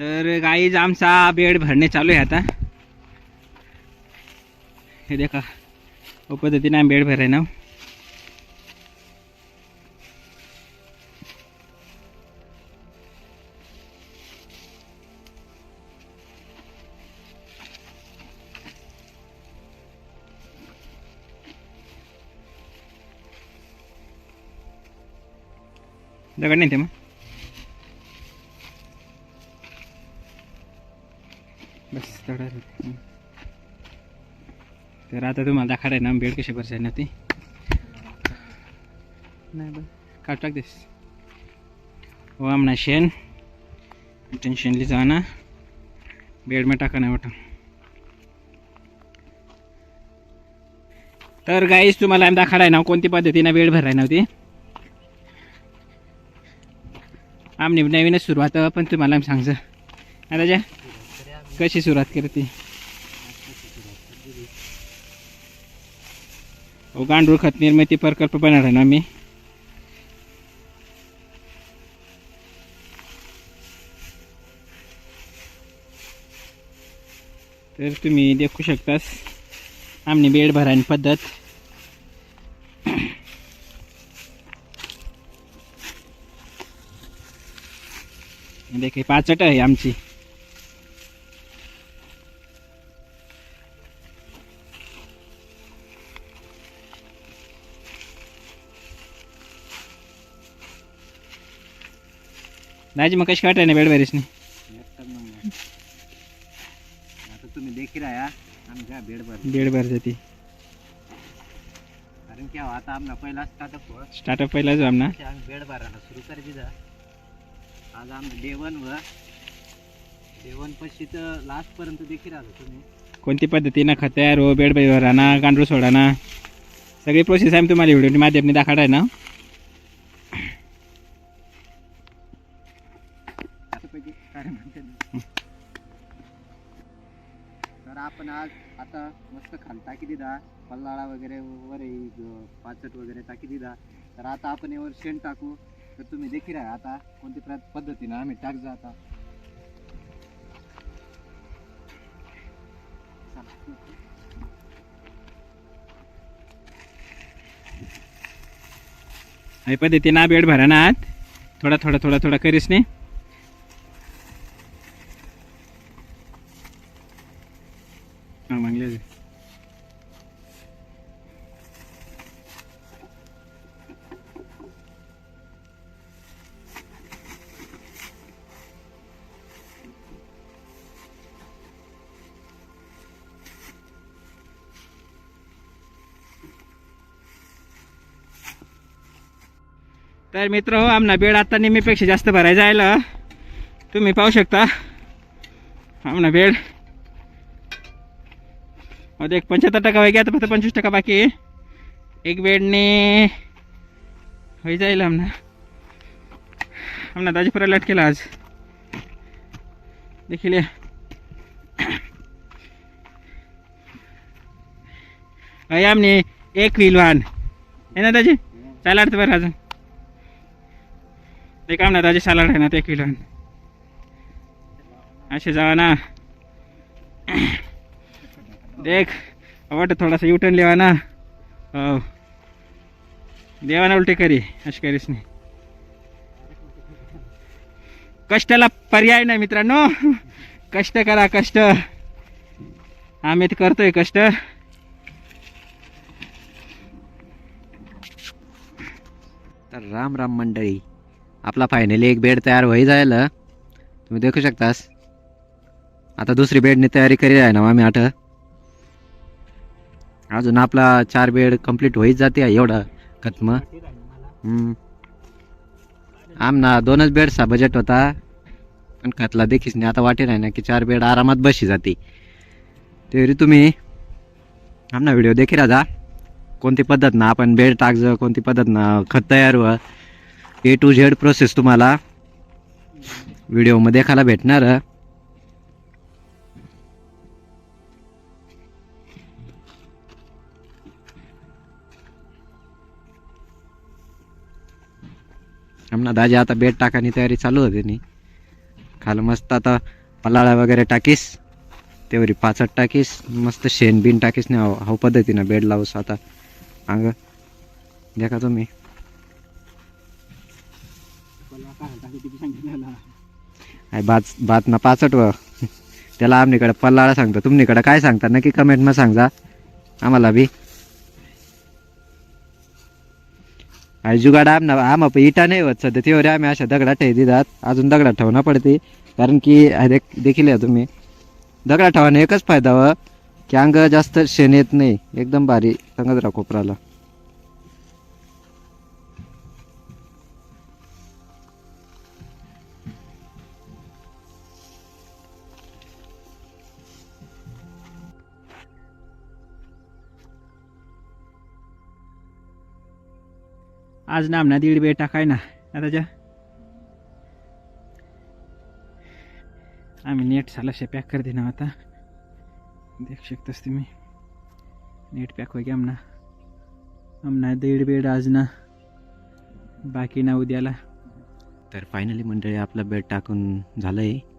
तर गाईज आमचा बेड भरणे चालू आहे आता. हे देखा व पद्धतीने आम्ही बेड भराय ना. दगड नाही ते मग. चढायला तर आता तुम्हाला दाखवायला ना बेड कशी भरसाय ना ते. नाही बघ काढ टाक दिस हो आमना शेण. टेन्शनली जा ना बेड में टाका नाही वाटत. तर गाईस तुम्हाला आम्ही दाखवणार आहे ना कोणती पद्धतीने बेड भराय नव्हती आमने नवीनच सुरुवात पण तुम्हाला आम्ही सांगचं आता राजा कशी सुरुवात करते अहो गांडूळ खत निर्मिती प्रकल्प बनवणार आहे ना मी. तर तुम्ही देखू शकतास आमने बेड भरायची पद्धत. देखील पाचट आहे आमची. दाजी मग कशी काटाय ना बेड भरीसनी आता तुम्ही देखील आहे आमच्या बेडवर बेड भर जाते कारण की आता आमना पहिला स्टार्टअप स्टार्टअप पहिला जो आमना. सुरू कर दिला आज आमचं डे वन व डे वन पशी तर लास्ट पर्यंत देखील आलो तुम्ही. कोणती पद्धतीनं खत तयार हो बेड भराना गांडूळ सोडाना? सगळी प्रोसेस आम्ही तुम्हाला व्हिडिओ माध्यमाने दाखवणार ना? आता कारण तर आपण आज आता मस्त खाली टाकी दिदा. पल्लाळा वगैरे वर पाचट वगैरे टाकी दिदा. तर आता आपण यावर शेण टाकू. तर तुम्ही देखील आहे आता कोणती प्र- पद्धतीनं आम्ही टाक जा आता. हे पद्धतीनं बेड भरा ना आत. थोडा थोडा थोडा थोडा करीस नाही हा तर मित्र हो आमना बेड आता नेहमीपेक्षा जास्त भरायचा आहे तुम्ही पाहू शकता. आमना बेड आता एक पंच्याहत्तर टक्का पैकी आता फक्त पंचवीस टक्का बाकी एक बेडने होई जाईल आमना. आमना दाजीपुरा लट केला आज. देखील या. आमने एक व्हील वाहन आहे ना दाजी? चालाड बरं अजून. ते काम ना दाजी सालाड आहे ना ते किलो असे जावा ना. देख वाट थोडासा युटर्न लिवा ना हो. देवा ना उलटे करी अशी करीस नाही कष्टाला पर्याय नाही मित्रांनो. कष्ट करा कष्ट. आम्ही ते करतोय कष्ट. तर राम राम मंडळी आपला फायनली एक बेड तयार होई जायला. तुम्ही देखू शकतास. आता दुसरी बेडनी तयारी करी आहे ना आम्ही आठ अजून आपला चार बेड कंप्लीट होईच जाते एवढा खत्म. हम्म. आमना दोनच बेडचा बजेट होता. पण खतला देखीस नाही. आता वाटेल आहे ना की चार बेड आरामात बशी जाते. तरी तुम्ही आमना व्हिडिओ देखील राजा. कोणती पद्धत ना आपण बेड टाकजं कोणती पद्धत ना खत तयार व ए टू झेड प्रोसेस तुम्हाला व्हिडिओमध्ये देखायला भेटणार. आमना दाजी आता बेड टाकानी तयारी चालू होती नी खाल मस्त आता पलाळा वगैरे टाकीस तेवढी पाचट टाकीस मस्त शेण बिन टाकीस नाही हो हाव पद्धतीनं बेड लावूस आता अंग देखा तुम्ही आहे भात भात ना पाचट व त्याला आमनीकडे पल्लाळा सांगतो तुमनीकडे काय सांगता नक्की कमेंटमध्ये सांगा आम्हाला बी आणि जुगाड आम आम इटा नाही होत सध्या. तेवढे आम्ही अशा दगडा ठेवी दितात अजून दगडा ठेवणं पडते. कारण की देखील या तुम्ही. दगडा ठेवाने एकच फायदा व की अंग जास्त शेण येत नाही. एकदम भारी सांगत राहा कोपराला आज ना आमना दीड बेड टाकाय ना. आता जा. आम्ही नेट सालाशे पॅक कर देना आता. देख शकतोस तुम्ही. नेट पॅक होई आमना. आमना दीड बेड आज ना. बाकी ना उद्याला. तर फायनली मंडळी आपलं बेड टाकून झालं आहे